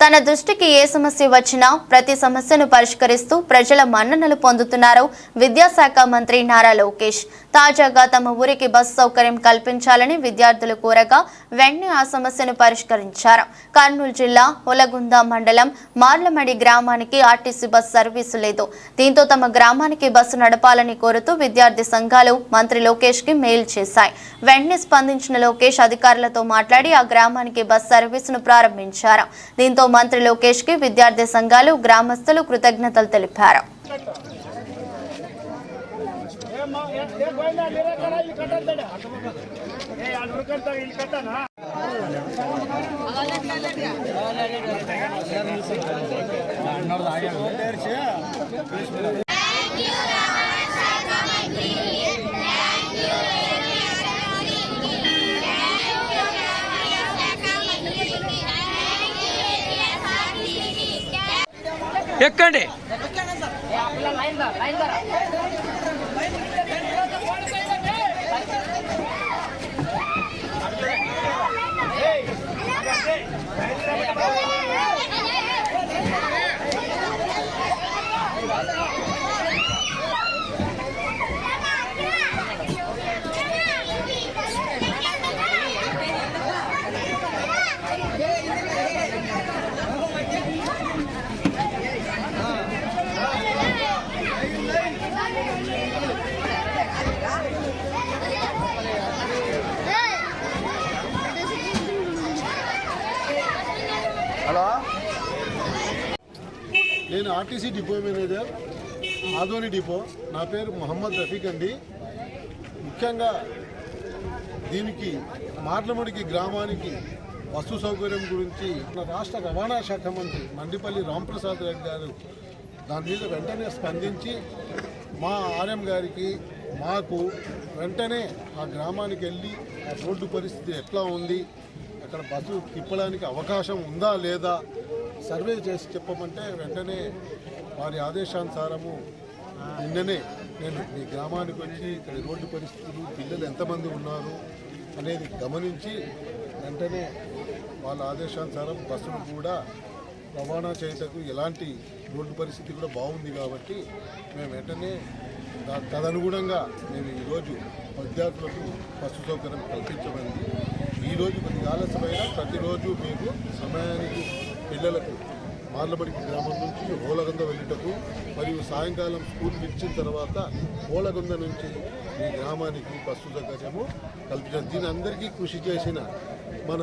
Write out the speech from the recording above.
తన దృష్టికి ఏ సమస్య వచ్చినా ప్రతి సమస్యను పరిష్కరిస్తూ ప్రజల మన్ననలు పొందుతున్నారు విద్యాశాఖ మంత్రి నారా లోకేష్. తాజాగా తమ ఊరికి బస్సు సౌకర్యం కల్పించాలని విద్యార్థులు కోరగా వెంటనే ఆ సమస్యను పరిష్కరించారు. కర్నూలు జిల్లా ఉలగుంద మండలం మార్లమడి గ్రామానికి ఆర్టీసీ బస్ సర్వీసు లేదు. దీంతో తమ గ్రామానికి బస్సు నడపాలని కోరుతూ విద్యార్థి సంఘాలు మంత్రి లోకేష్కి మెయిల్ చేశాయి. వెంటనే స్పందించిన లోకేష్ అధికారులతో మాట్లాడి ఆ గ్రామానికి బస్సు సర్వీసును ప్రారంభించారు. దీంతో మంత్రి లోకేష్కి విద్యార్థి సంఘాలు గ్రామస్తులు కృతజ్ఞతలు తెలిపారు. ఎక్కండి. హలో? నేను RTC depot manager Adoni depot. నా పేరు మొహమ్మద్ రఫీక్ అండి. ముఖ్యంగా దీనికి మార్లముడికి గ్రామానికి బస్సు సౌకర్యం గురించి మన రాష్ట్ర రవాణా శాఖ మంత్రి మండిపల్లి రాంప్రసాద్ రెడ్డి గారు దాని మీద వెంటనే స్పందించి మా ఆర్ఎం గారికి మాకు వెంటనే ఆ గ్రామానికి వెళ్ళి ఆ రోడ్డు పరిస్థితి ఎట్లా ఉంది అక్కడ బస్సు తిప్పడానికి అవకాశం ఉందా లేదా సర్వే చేసి చెప్పమంటే వెంటనే వారి ఆదేశానుసారము నిన్ననే నేను మీ గ్రామానికి వచ్చి ఇక్కడ రోడ్డు పరిస్థితులు పిల్లలు ఎంతమంది ఉన్నారు అనేది గమనించి వెంటనే వాళ్ళ ఆదేశానుసారం బస్సును కూడా రవాణా చేయటకు ఎలాంటి రోడ్డు పరిస్థితి కూడా బాగుంది కాబట్టి మేము వెంటనే తదనుగుణంగా మేము ఈరోజు విద్యార్థులకు బస్సు సౌకర్యం కల్పించబడింది. ఈరోజు కొద్దిగా ఆలస్యమైన ప్రతిరోజు మీకు సమయానికి పిల్లలకు మార్లబడికి గ్రామం నుంచి ఓలగొంద వెళ్ళటకు మరియు సాయంకాలం స్కూల్ ఇచ్చిన తర్వాత ఓలగొంద నుంచి మీ గ్రామానికి బస్సు సౌకర్యము కల్పించారు. దీని అందరికీ కృషి చేసిన మన